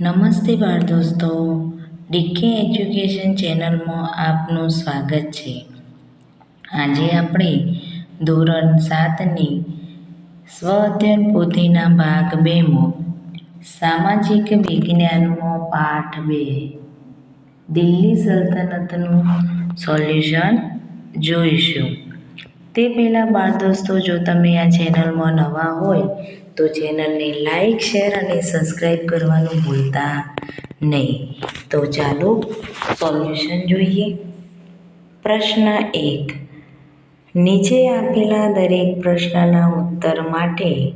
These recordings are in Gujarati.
નમસ્તે બાળ દોસ્તો ડીકે એજ્યુકેશન ચેનલમાં આપનું સ્વાગત છે. આજે આપણે ધોરણ સાતની સ્વ અધ્યયન પોથીના ભાગ બેમાં સામાજિક વિજ્ઞાનમાં પાઠ બે. દિલ્હી સલ્તનતનું સોલ્યુશન જોઈશું. તે પહેલાં બાળ દોસ્તો, જો તમે આ ચેનલમાં નવા હોય, તો ચેનલને લાઈક, શેર અને સબસ્ક્રાઈબ કરવાનું ભૂલતા નહીં. તો ચાલો સોલ્યુશન જોઈએ. પ્રશ્ન એક. નીચે આપેલા દરેક પ્રશ્નના ઉત્તર માટે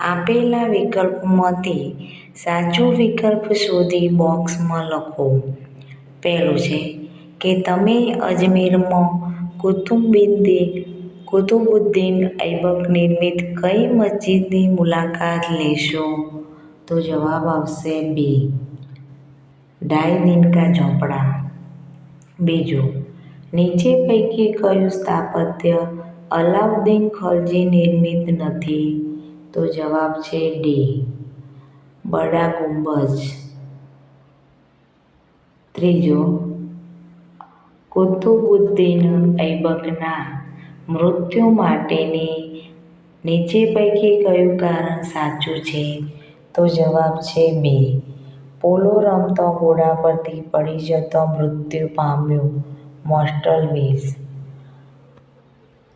આપેલા વિકલ્પમાંથી સાચો વિકલ્પ શોધી બોક્સમાં લખો. પહેલું છે કે તમે અજમેરમાં કુતુબુદ્દીન કુતુબુદ્દીન ઐબક નિર્મિત કઈ મસ્જિદની મુલાકાત લેશો? તો જવાબ આવશે બી ઢાઈ દિન કા ઝોપડા બીજું, નીચે પૈકી કયું સ્થાપત્ય અલાઉદ્દીન ખલજી નિર્મિત નથી? તો જવાબ છે ડી બડા ગુંબજ. ત્રીજો, કુતુબુદ્દીન ઐબકના મૃત્યુ માટેની નીચે પૈકી કયું કારણ સાચું છે? તો જવાબ છે બે. પોલો રમતો ઘોડા પરથી પડી જતો મૃત્યુ પામ્યું મોસ્ટલવીસ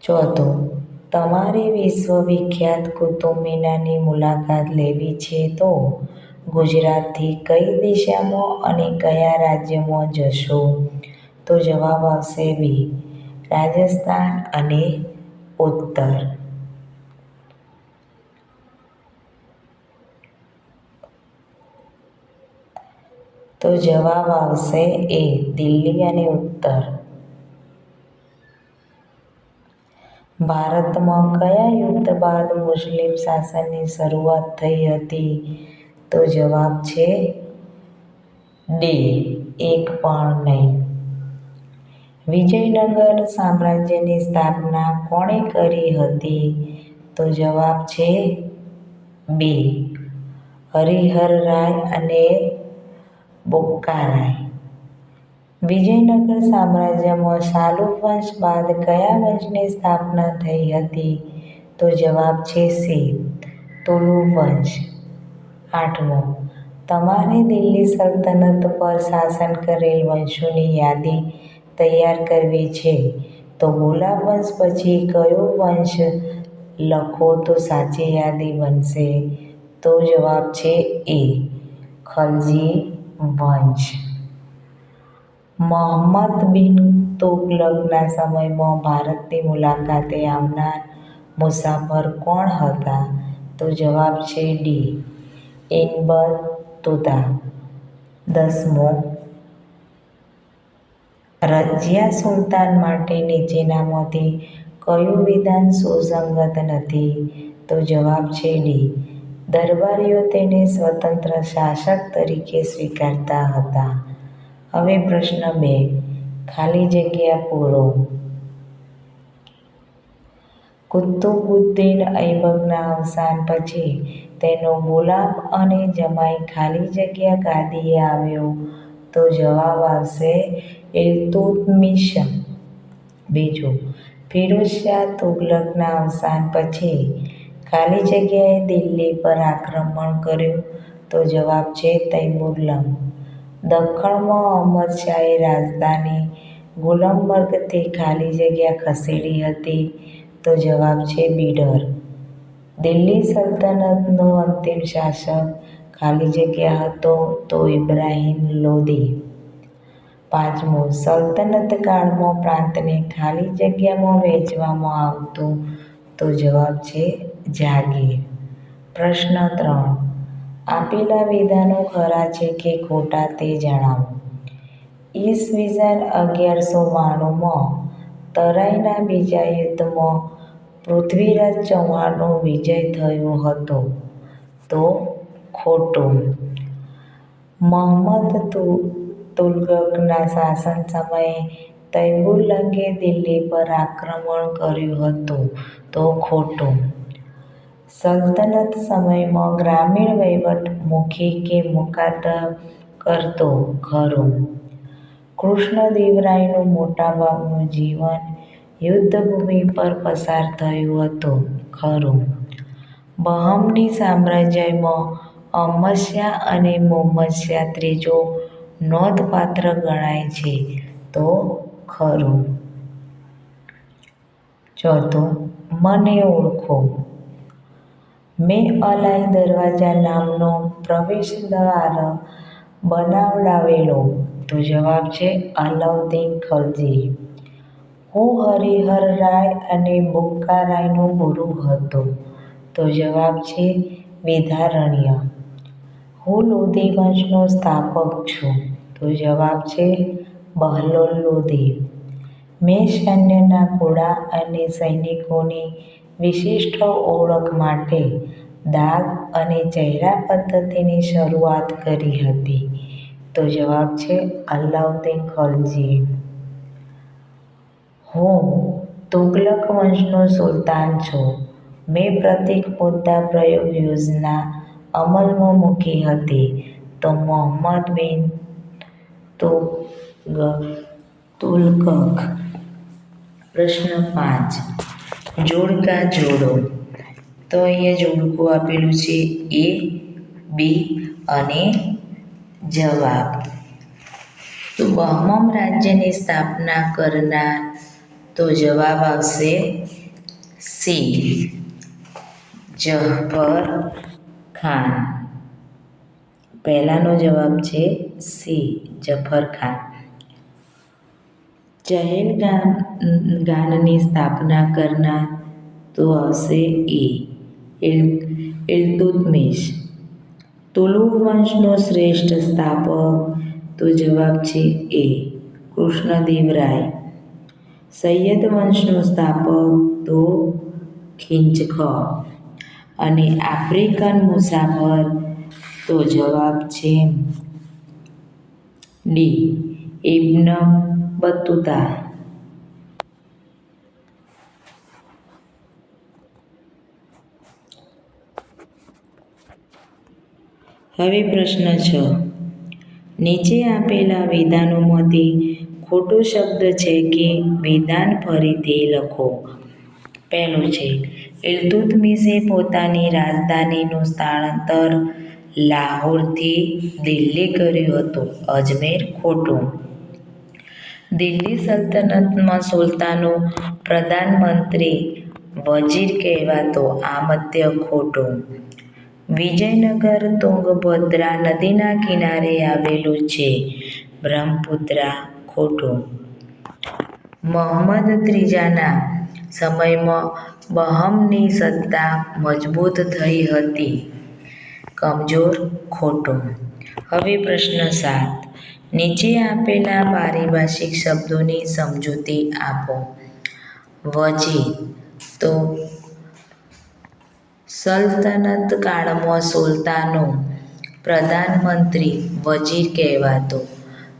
ચોથો, તમારે વિશ્વવિખ્યાત કુતુબ મિનારની મુલાકાત લેવી છે તો ગુજરાતથી કઈ દિશામાં અને કયા રાજ્યમાં જશો? તો જવાબ આવશે બી. રાજસ્થાન અને ઉત્તર. તો જવાબ આવશે એ, દિલ્હી અને ઉત્તર. ભારતમાં કયા યુદ્ધ બાદ મુસ્લિમ શાસનની શરૂઆત થઈ હતી? તો જવાબ છે ડી, એક પણ નહીં. વિજયનગર સામ્રાજ્યની સ્થાપના કોણે કરી હતી? તો જવાબ છે બી. હરિહરરાય અને બોક્કારાય વિજયનગર સામ્રાજ્યમાં શાલુ વંશ બાદ કયા વંશની સ્થાપના થઈ હતી? તો જવાબ છે સી. તુલુ વંશ. આઠમો. તમારે દિલ્હી સલ્તનત પર શાસન કરેલ વંશોની યાદી તૈયાર કરવી છે. તો ગુલાબ વંશ પછી કયો વંશ લખો તો સાચી યાદી બનશે? તો જવાબ છે એ, ખલજી વંશ. મોહમ્મદ બિન તુગલકના સમયમાં ભારતની મુલાકાતે આવનાર મુસાફર કોણ હતા? તો જવાબ છે ડી ઇનબર તુતા દસમો રઝિયા સુલતાન માટે નીચેનામાંથી કયું વિધાન સુસંગત નથી? તો જવાબ છે ડી. દરબારીઓ તેને સ્વતંત્ર શાસક તરીકે સ્વીકારતા હતા. હવે પ્રશ્ન બે. ખાલી જગ્યા પૂરો. કુતુબુદ્દીન ઐબકના અવસાન પછી તેનો ગુલામ અને જમાઈ ખાલી જગ્યા ગાદીએ આવ્યો. તો જવાબ આવશે ઇલ્તુત્મિશ બીજું ફિરોઝશાહ તુગલકના અવસાન પછી ખાલી જગ્યાએ દિલ્હી પર આક્રમણ કર્યું, તો જવાબ છે તૈમુરલમ. દખ્ખણમાં અહમદ શાહે રાજધાની ગુલમબર્ગથી ખાલી જગ્યા ખસેડી હતી, તો જવાબ છે બીડર. દિલ્હી સલ્તનતનો અંતિમ શાસક ખાલી જગ્યા હતો તો ઇબ્રાહિમ લોદી. પાંચમું, સલ્તનત કાળમાં પ્રાંતને ખાલી જગ્યામાં વહેંચવામાં આવતું તો જવાબ છે જાગીર. પ્રશ્ન ત્રણ, આપેલા વિધાનો ખરા છે કે ખોટા તે જણાવો. ઈસવીસન અગિયારસો બાણુંમાં તરાઈના બીજા યુદ્ધમાં પૃથ્વીરાજ ચૌહાણનો વિજય થયો હતો. તો ખોટું મોહમ્મદ તુગલકના શાસન સમયે તૈમુરલંગે દિલ્હી પર આક્રમણ કર્યું હતું તો ખોટું સલ્તનત સમયમાં ગ્રામીણ વહીવટ મુખી કે મુકાદર કરતો ખરો કૃષ્ણદેવરાયનું મોટાભાગનું જીવન યુદ્ધભૂમિ પર પસાર થયું હતું ખરું બહમની સામ્રાજ્યમાં અમસ્યા અને મોમસ્યા ત્રીજો નોંધપાત્ર ગણાય છે. તો ખરું. ચોથું, મને ઓળખો. મેં અલાઈ દરવાજા નામનો પ્રવેશ દ્વાર બનાવડાવેલો. તો જવાબ છે અલાઉદ્દીન ખલજી. હું હરિહર રાય અને બુક્કારાયનો ગુરુ હતો. તો જવાબ છે વિદ્યારણ્ય હું લોધી વંશનો સ્થાપક છું. તો જવાબ છે બહલોલ લોધી. મેં સૈન્યના ઘોડા અને સૈનિકોની વિશિષ્ટ ઓળખ માટે દાગ અને ચહેરા પદ્ધતિની શરૂઆત કરી હતી. તો જવાબ છે અલાઉદ્દીન ખલજી. હું તુગલક વંશનો સુલતાન છું. મેં પ્રતિક મુદ્દા પ્રયોગ યોજના અમલમાં મૂકી હતી. તો મોહમ્મદ બિન તુલકખ પ્રશ્ન પાંચ. જોડકા જોડો. તો અહીંયા જોડકું આપેલું છે એ, બી અને જવાબ. તો બહમમ રાજ્યની સ્થાપના કરનાર તો જવાબ આવશે સી. જફર ખાન. પહેલાનો જવાબ છે સી, જફર ખાન. ચહેલગામ ગાનની સ્થાપના કરનાર તો આવશે એ ઇલ્તુતમિશ. તુલુ વંશનો શ્રેષ્ઠ સ્થાપક તો જવાબ છે એ કૃષ્ણદેવરાય સૈયદ વંશનો સ્થાપક તો ખિંચખ અને આફ્રિકન મુસાફર તો જવાબ છે ડી ઇબ્ન બતુતા. હવે પ્રશ્ન છ. નીચે આપેલા વિધાનોમાંથી ખોટો શબ્દ છે કે વિધાન ફરીથી લખો. પહેલું છે ઇલ્તુત્મિશે પોતાની રાજધાનીનું સ્થળાંતર લાહોરથી દિલ્હી કર્યું હતું, અજમેર ખોટું. દિલ્હી સલ્તનતમાં સુલતાનો પ્રધાનમંત્રી વજીર કહેવાતો આમત્ય ખોટું. વિજયનગર તુંગભદ્રા નદીના કિનારે આવેલું છે, બ્રહ્મપુત્રા ખોટું. મોહમ્મદ ત્રીજાના સમયમાં બહમની સત્તા મજબૂત થઈ હતી. કમજોર, ખોટું. હવે પ્રશ્ન સાત. નીચે આપેલા પારિભાષિક શબ્દોની સમજૂતી આપો. વજી. તો સલ્તનત કાળમાં સુલતાનો પ્રધાનમંત્રી વજીર કહેવાતો.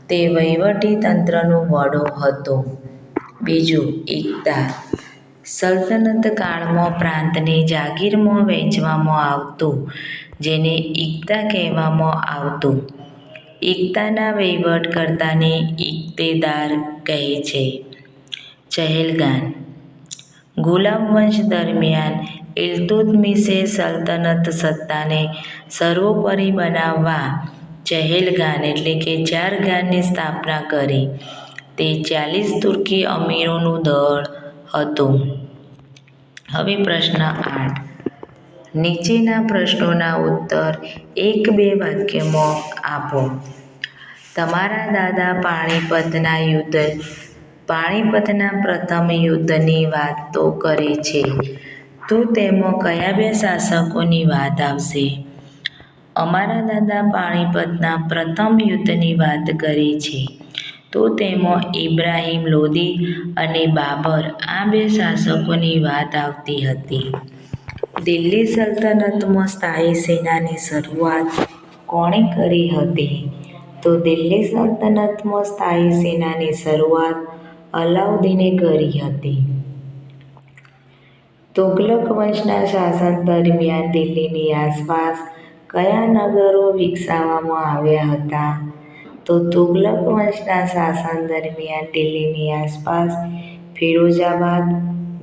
તે વહીવટી તંત્રનો વડો હતો. બીજું, એકતા. સલ્તનત કાળમાં પ્રાંતને જાગીરમાં વહેંચવામાં આવતું, જેને ઇકતા કહેવામાં આવતું. ઇકતાના વહીવટકર્તાને ઇક્તેદાર કહે છે. ચહેલગાન. ગુલામ વંશ દરમિયાન ઇલ્તુતમિશે સલ્તનત સત્તાને સર્વોપરી બનાવવા ચહેલગાન એટલે કે ચાર ગાનની સ્થાપના કરી. તે ચાલીસ તુર્કી અમીરોનું દળ હતું. હવે પ્રશ્ન આઠ. નીચેના પ્રશ્નોના ઉત્તર એક બે વાક્યમાં આપો. તમારા દાદા પાણીપતના યુદ્ધ, પાણીપતના પ્રથમ યુદ્ધની વાતો કરે છે. તો તેમાં કયા બે શાસકોની વાત આવશે? અમારા દાદા પાણીપતના પ્રથમ યુદ્ધની વાત કરે છે. તો તેમાં ઇબ્રાહિમ લોદી અને બાબર આ બે શાસકોની વાત આવતી હતી. દિલ્હી સલ્તનતમાં સ્થાયી સેનાની શરૂઆત કોણે કરી હતી? તો દિલ્હી સલ્તનતમાં સ્થાયી સેનાની શરૂઆત અલાઉદ્દીને કરી હતી. તુગલક વંશના શાસન દરમિયાન દિલ્હીની આસપાસ કયા નગરો વિકસાવવામાં આવ્યા હતા? તો તુગલક વંશના શાસન દરમિયાન દિલ્હીની આસપાસ ફિરોઝાબાદ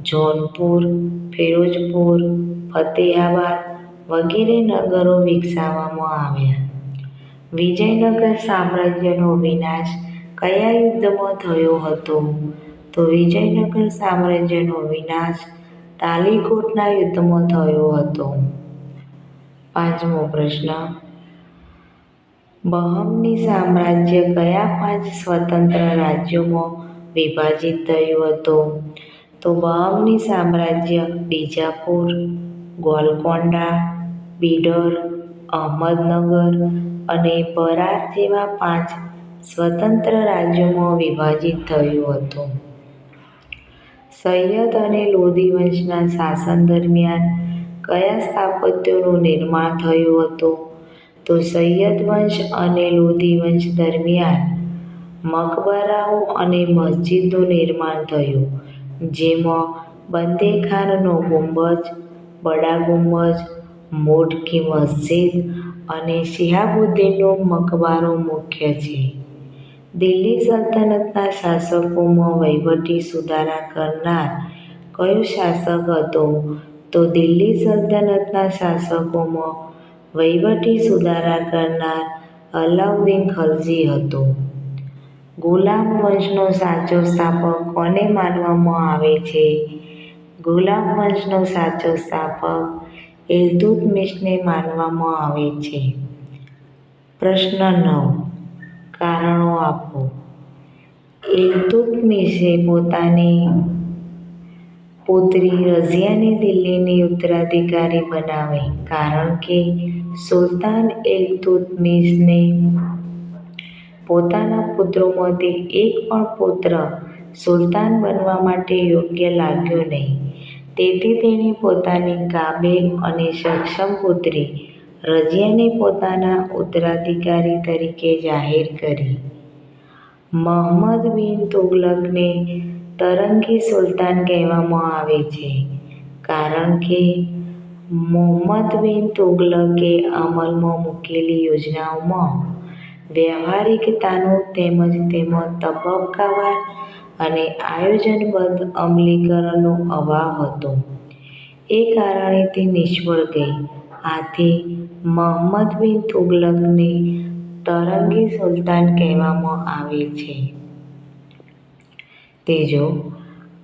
જૌનપુર ફિરોઝપુર ફતેહાબાદ વગેરે નગરો વિકસાવવામાં આવ્યા. વિજયનગર સામ્રાજ્યનો વિનાશ કયા યુદ્ધમાં થયો હતો? તો વિજયનગર સામ્રાજ્યનો વિનાશ તાલીકોટના યુદ્ધમાં થયો હતો. પાંચમો પ્રશ્ન બહમની સામ્રાજ્ય કયા પાંચ સ્વતંત્ર રાજ્યોમાં વિભાજિત થયું હતું? તો બહમની સામ્રાજ્ય બીજાપુર, ગોલકોંડા, બીડર, અહમદનગર અને બરાર જેવા પાંચ સ્વતંત્ર રાજ્યોમાં વિભાજિત થયું હતું. સૈયદ અને લોધી વંશના શાસન દરમિયાન કયા સ્થાપત્યોનું નિર્માણ થયું હતું? તો સૈયદ વંશ અને લોધી વંશ દરમિયાન મકબરાઓ અને મસ્જિદનું નિર્માણ થયું, જેમાં બંદે ખાનનો ગુંબજ, બડા ગુંબજ, મોટકી મસ્જિદ અને શિહાબુદ્દીનનો મકબરો મુખ્ય છે. દિલ્હી સલ્તનતના શાસકોમાં વહીવટી સુધારા કરનાર કયો શાસક હતો? તો દિલ્હી સલ્તનતના શાસકોમાં વહીવટી સુધારા કરનાર અલાઉદ્દીન ખલજી હતો. ગુલામ વંશનો સાચો સ્થાપક કોને માનવામાં આવે છે? ગુલામ વંશનો સાચો સ્થાપક ઇલ્તુત્મિશને માનવામાં આવે છે. પ્રશ્ન નવ. કારણો આપો. ઇલ્તુત્મિશે પોતાની પુત્રી રઝિયાને દિલ્હીની ઉત્તરાધિકારી બનાવી કારણ કે સુલતાન એક ઇલ્તુત્મિશને પોતાના પુત્રોમાંથી એક પણ પુત્ર સુલતાન બનવા માટે યોગ્ય લાગ્યો નહીં. તેથી તેણે પોતાની કાબેલ અને સક્ષમ પુત્રી રજિયાને પોતાના ઉત્તરાધિકારી તરીકે જાહેર કરી. મોહમ્મદ બિન તુગલકને તરંગી સુલતાન કહેવામાં આવે છે, કારણ કે મુહમ્મદ બિન તુગલકે અમલમાં મૂકેલી યોજનાઓમાં વ્યવહારિકતાનો તેમજ તેમાં તબક્કાવાર અને આયોજનબદ્ધ અમલીકરણનો અભાવ હતો. એ કારણે તે નિષ્ફળ ગઈ. આથી મોહમ્મદ બિન તુગલકને તરંગી સુલતાન કહેવામાં આવે છે. ત્રીજો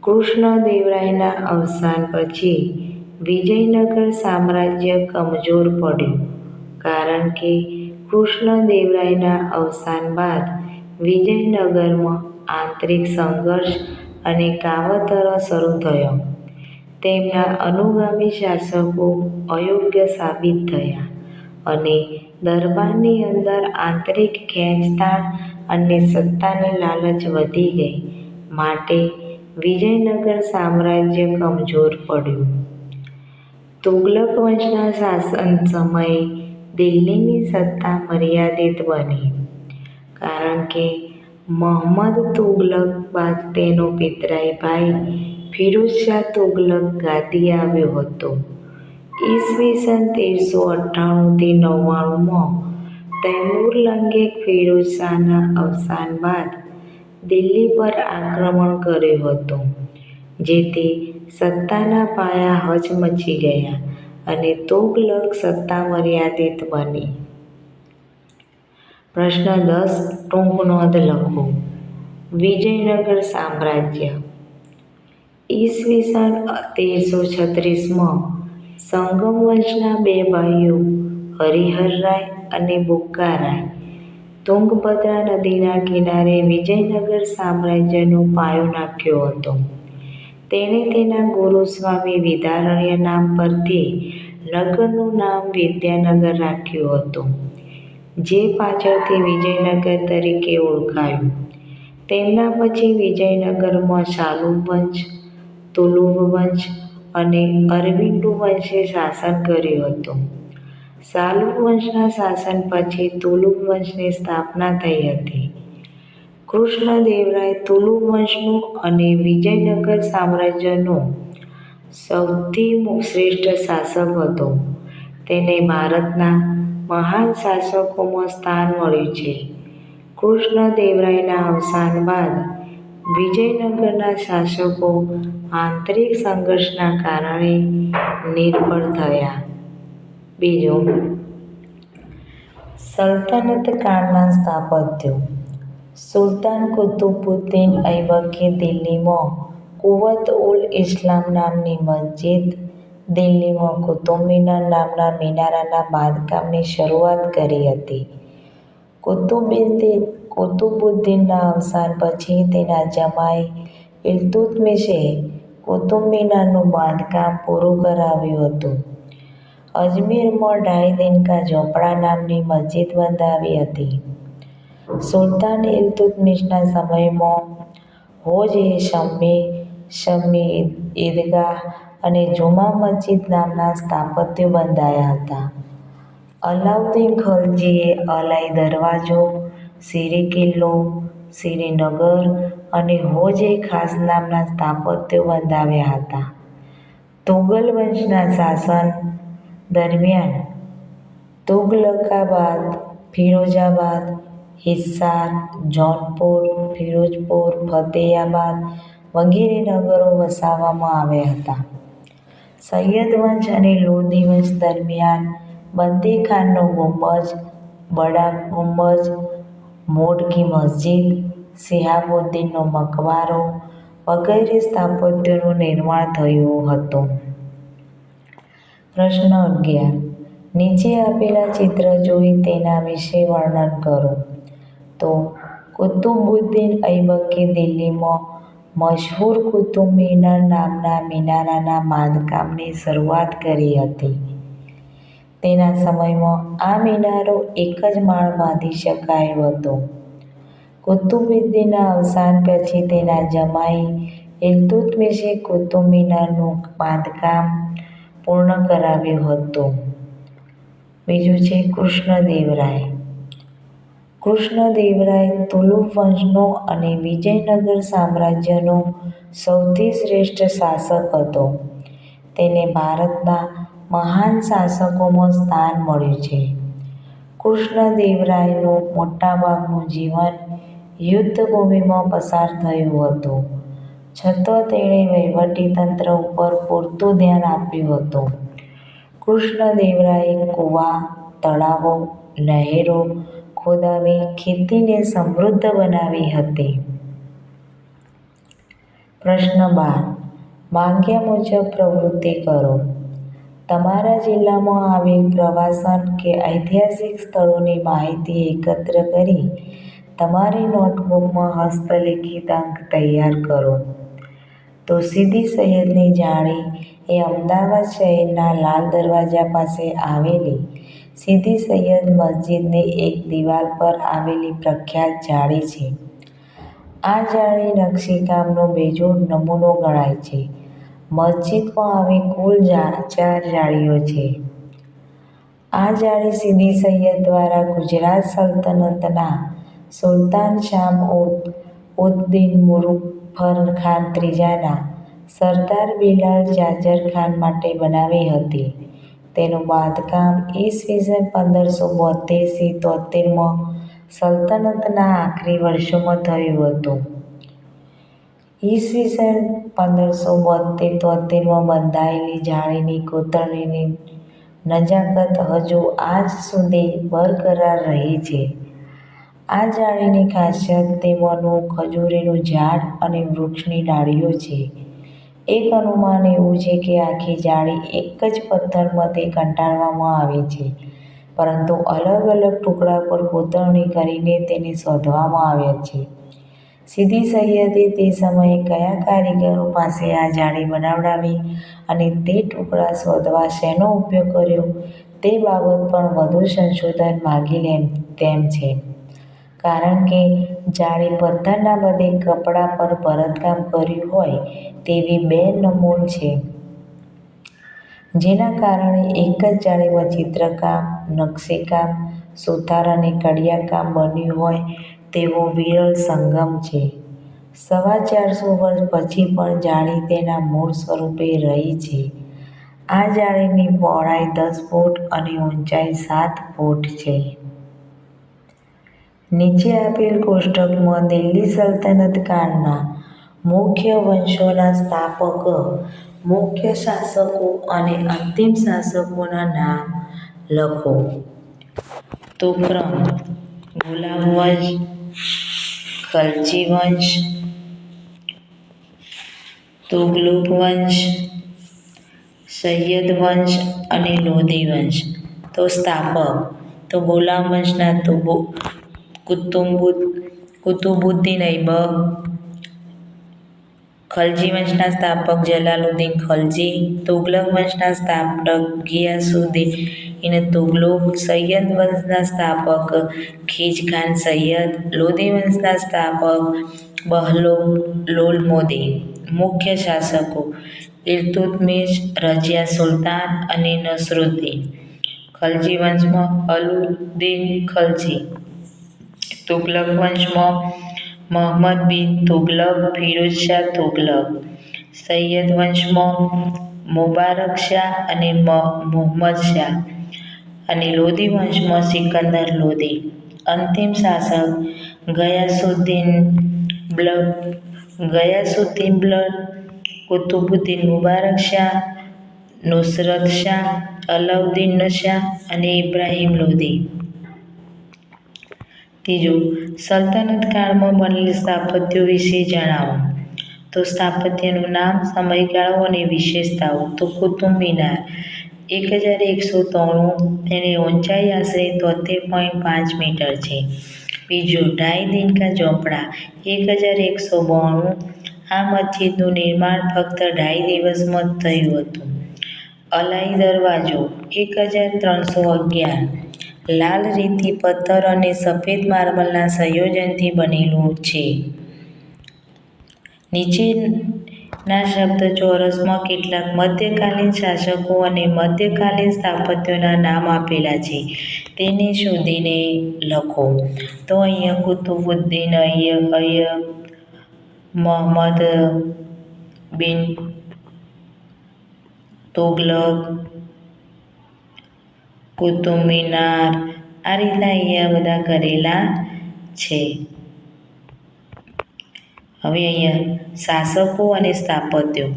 કૃષ્ણદેવરાયના અવસાન પછી વિજયનગર સામ્રાજ્ય કમજોર પડ્યું કારણ કે કૃષ્ણદેવરાયના અવસાન બાદ વિજયનગરમાં આંતરિક સંઘર્ષ અને કાવતરો શરૂ થયો. તેમના અનુગામી શાસકો અયોગ્ય સાબિત થયા અને દરબારની અંદર આંતરિક ખેંચતાણ અને સત્તાની લાલચ વધી ગઈ. માટે વિજયનગર સામ્રાજ્ય કમજોર પડ્યું. તુગલક વંશના શાસન સમયે દિલ્હીની સત્તા મર્યાદિત બની. કારણ કે મોહમ્મદ તુગલક બાદ તેનો પિતરાઈ ભાઈ ફિરોઝશાહ તુગલક ગાદી આવ્યો હતો. ઈસવીસન તેરસો અઠ્ઠાણુંથી નવ્વાણુંમાં તૈમુરલંગે ફિરોઝશાહના અવસાન બાદ દિલ્હી પર આક્રમણ કર્યું હતું, જેથી સત્તાના પાયા હચમચી ગયા અને તોગલક સત્તા મર્યાદિત બની. પ્રશ્ન દસ, ટૂંક નોંધ લખો. વિજયનગર સામ્રાજ્ય. ઈસવીસન તેરસો છત્રીસમાં સંગમ વંશના બે ભાઈઓ હરિહરરાય અને બુક્કારાય તુંગભદ્રા નદીના કિનારે વિજયનગર સામ્રાજ્યનો પાયો નાખ્યો હતો. તેણે તેના ગુરુ સ્વામી વિદારણ્ય નામ પરથી નગરનું નામ વિદ્યાનગર રાખ્યું હતું, જે પાછળથી વિજયનગર તરીકે ઓળખાયું. તેમના પછી વિજયનગરમાં શાલુ વંશ, તુલુવ વંશ અને અરવિંદુ વંશે શાસન કર્યું હતું. શાલુ વંશના શાસન પછી તુલુવ વંશની સ્થાપના થઈ હતી. કૃષ્ણદેવરાય તુલુ વંશનું અને વિજયનગર સામ્રાજ્યનું સૌથી શ્રેષ્ઠ શાસક હતો. તેને ભારતના મહાન શાસકોમાં સ્થાન મળ્યું છે. કૃષ્ણદેવરાયના અવસાન બાદ વિજયનગરના શાસકો આંતરિક સંઘર્ષના કારણે નિર્બળ થયા. બીજું, સલ્તનત કાળના સ્થાપત્યો સુલતાન કુતુબુદ્દીન ઐબકે દિલ્હીમાં કુવત-ઉલ-ઇસ્લામ નામની મસ્જિદ, દિલ્હીમાં કુતુબ મિનાર નામના મિનારાના બાંધકામની શરૂઆત કરી હતી. કુતુબુદ્દીનના અવસાન પછી તેના જમાઈ ઇલતુતમિશે કુતુબ મિનારનું બાંધકામ પૂરું કરાવ્યું હતું. અજમેરમાં ઢાઈ દિન ઝોપડા નામની મસ્જિદ બંધાવી હતી. સુલતાન ઇલતુતમિશના સમયમાં હોજ-એ-શમી, શમી ઈદગાહ અને જુમા મસ્જિદ નામના સ્થાપત્યો બંધાયા હતા. અલાઉદ્દીન ખલજીએ અલાઈ દરવાજો, શીરી કિલ્લો, શ્રીનગર અને હોજ-એ-ખાસ નામના સ્થાપત્યો બંધાવ્યા હતા. તુગલ વંશના શાસન દરમિયાન તુગલકાબાદ, ફિરોઝાબાદ, હિસ્સાર, જૌનપુર, ફિરોજપુર ફતેયાબાદ વગેરે નગરો વસાવવામાં આવ્યા હતા. સૈયદ વંશ અને લોદી વંશ દરમિયાન બંદીખાનનો ગુંબજ, બડા ગુંબજ, મોટકી મસ્જિદ, સિહાબુદ્દીનનો મકબરો વગેરે સ્થાપત્યોનું નિર્માણ થયું હતું. પ્રશ્ન અગિયાર. નીચે આપેલા ચિત્ર જોઈ તેના વિશે વર્ણન કરો. તો કુતુબુદ્દીન ઐબકે દિલ્હીમાં મશહૂર કુતુબ મિનાર નામના મિનારાના બાંધકામની શરૂઆત કરી હતી. તેના સમયમાં આ મિનારો એક જ માળ બાંધી શકાયો હતો. કુતુબુદ્દીનના અવસાન પછી તેના જમાઈ ઇલ્તુત્મિશે કુતુબ મિનારનું બાંધકામ પૂર્ણ કરાવ્યું હતું. બીજું છે કૃષ્ણદેવરાય. કૃષ્ણદેવરાય તુલુક વંશનો અને વિજયનગર સામ્રાજ્યનો સૌથી શ્રેષ્ઠ શાસક હતો. તેને ભારતના મહાન શાસકોમાં સ્થાન મળ્યું છે. કૃષ્ણદેવરાયનું મોટાભાગનું જીવન યુદ્ધભૂમિમાં પસાર થયું હતું. છતાં તેણે વહીવટીતંત્ર ઉપર પૂરતું ધ્યાન આપ્યું હતું. કૃષ્ણદેવરાયે કુવા, તળાવો, નહેરો ખોદાવી ખેતીને સમૃદ્ધ બનાવી હતી. પ્રશ્ન બાર. માંગ્યા મુજબ પ્રવૃત્તિ કરો. તમારા જિલ્લામાં આવેલ પ્રવાસન કે ઐતિહાસિક સ્થળોની માહિતી એકત્ર કરી તમારી નોટબુકમાં હસ્તલિખિત અંક તૈયાર કરો. તો સીધી સૈયદની જાળી એ અમદાવાદ શહેરના લાલ દરવાજા પાસે આવેલી સીદી સૈયદ મસ્જિદની એક દિવાલ પર આવેલી પ્રખ્યાત જાળી છે. આ જાળી નકશીકામનો બેજોડ નમૂનો ગણાય છે. મસ્જિદમાં આવી કુલ ચાર જાળીઓ છે. આ જાળી સીદી સૈયદ દ્વારા ગુજરાત સલ્તનતના સુલતાન શામ-ઉદ-દીન મુઝફ્ફર ખાન ત્રીજાના સરદાર બિલાલ જાજર ખાન માટે બનાવી હતી. તેનું બાંધકામ ઈસવીસન પંદરસો બોતેરથી તોત્તેરમાં સલ્તનતના આખરી વર્ષોમાં થયું હતું. ઈસવીસન પંદરસો બોત્તેર તોત્તેરમાં બંધાયેલી જાળીની કોતરણીની નજાકત હજુ આજ સુધી બરકરાર રહી છે. આ જાળીની ખાસિયત તેમાંનું ખજૂરીનું ઝાડ અને વૃક્ષની ડાળીઓ છે. એક અનુમાન એવું છે કે આખી જાળી એક જ પથ્થરમાંથી કંટાળવામાં આવી છે, પરંતુ અલગ અલગ ટુકડા પર કોતરણી કરીને તેને શોધવામાં આવ્યા છે. સીધી સૈયદે તે સમયે કયા કારીગરો પાસે આ જાળી બનાવડાવી અને તે ટુકડા શોધવા શેનો ઉપયોગ કર્યો તે બાબત પણ વધુ સંશોધન માગી લે તેમ છે. કારણ કે જાણે પથ્થરના બદલે કપડા પર ભરતકામ કર્યું હોય તેવી બે નમૂન છે. જેના કારણે એક જ જાળીમાં ચિત્રકામ, નકશીકામ, સુથાર અને કડિયાકામ બન્યું હોય તેવો વિરળ સંગમ છે. સવા ચારસો વર્ષ પછી પણ જાળી તેના મૂળ સ્વરૂપે રહી છે. આ જાળીની પહોળાઈ દસ ફૂટ અને ઊંચાઈ સાત ફૂટ છે. નીચે આપેલ કોષ્ટકમાં દિલ્હી સલ્તનત કાળના મુખ્ય વંશોના સ્થાપક, મુખ્ય શાસકો અને અંતિમ શાસકોના નામ લખો. તો ક્રમ: ગુલામ વંશ, ખલજી વંશ, તુગલુક વંશ, સૈયદ વંશ અને લોદી વંશ. તો સ્થાપક: તો ગુલામ વંશના કુતુબુદ્દીન ઐબક, ખલજી વંશના સ્થાપક જલાલુદ્દીન ખલજી, તુગલક વંશના સ્થાપક ગિયાસુદ્દીન તુગલુક, સૈયદ વંશના સ્થાપક ખીજખાન સૈયદ લોદી વંશના સ્થાપક બહલો લોલ મોદી મુખ્ય શાસકો: ઇલ્તુત્મિશ, રજિયા સુલતાન અને નસરુદ્દીન. ખલજી વંશમાં અલુદ્દીન ખલજી, તુગલક વંશમાં મોહમ્મદ બિન તુગલક, ફિરોઝશાહ તુગલક, સૈયદ વંશમાં મુબારકશાહ અને મુહમ્મદશાહ અને લોધી વંશમાં સિકંદર લોધી અંતિમ શાસક ગયાસુદ્દીન કુતુબુદ્દીન મુબારક શાહ, નુસરત શાહ, અલાઉદ્દીન શાહ અને ઇબ્રાહિમ લોદી. ત્રીજું, સલ્તનત કાળમાં બનેલ સ્થાપત્યો વિશે જણાવો. તો સ્થાપત્યનું નામ, સમયગાળો અને વિશેષતાઓ. તો કુતુબ મિનાર એક હજાર એકસો ત્રાણું, તેની ઊંચાઈ આશરે તોતેર પોઈન્ટ પાંચ મીટર છે. બીજું, ઢાઈ દિનકા ઝોપડા એક હજાર એકસો બાણું, આ મસ્જિદનું નિર્માણ ફક્ત ઢાઈ દિવસમાં જ થયું હતું. અલાઈ દરવાજો એક હજાર ત્રણસો અગિયાર, લાલ રેતી પથ્થર અને સફેદ માર્બલના સંયોજનથી બનેલું છે. નીચેના શબ્દ ચોરસમાં કેટલાક મધ્યકાલીન શાસકો અને મધ્યકાલીન સ્થાપત્યોના નામ આપેલા છે તેને શોધીને લખો. તો અહીંયા કુતુબુદ્દીન અય મોહમ્મદ બિન તુગલક, કુતુબ મિનાર આ રીતના અહીંયા બધા કરેલા છે. હવે અહીંયા શાસકો અને સ્થાપત્યો.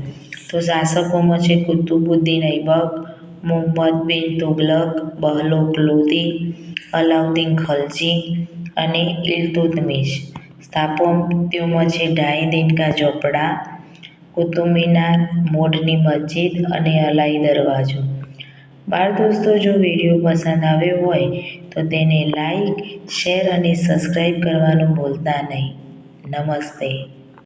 તો શાસકોમાં છે કુતુબુદ્દીન ઐબક, મોહમ્મદ બિન તુગલક, બહલોક લોદી, અલાઉદ્દીન ખલજી અને ઇલ્તુત્મિશ. સ્થાપત્યોમાં છે ઢાઈ દિનકા ઝોપડા, કુતુબ મિનાર, મોઢની મસ્જિદ અને અલાઈ દરવાજો. બાળદોસ્તો જો વીડિયો પસંદ આવ્યો હોય તો તેને લાઈક, શેર અને સબસ્ક્રાઈબ કરવાનું ભૂલતા નહીં. નમસ્તે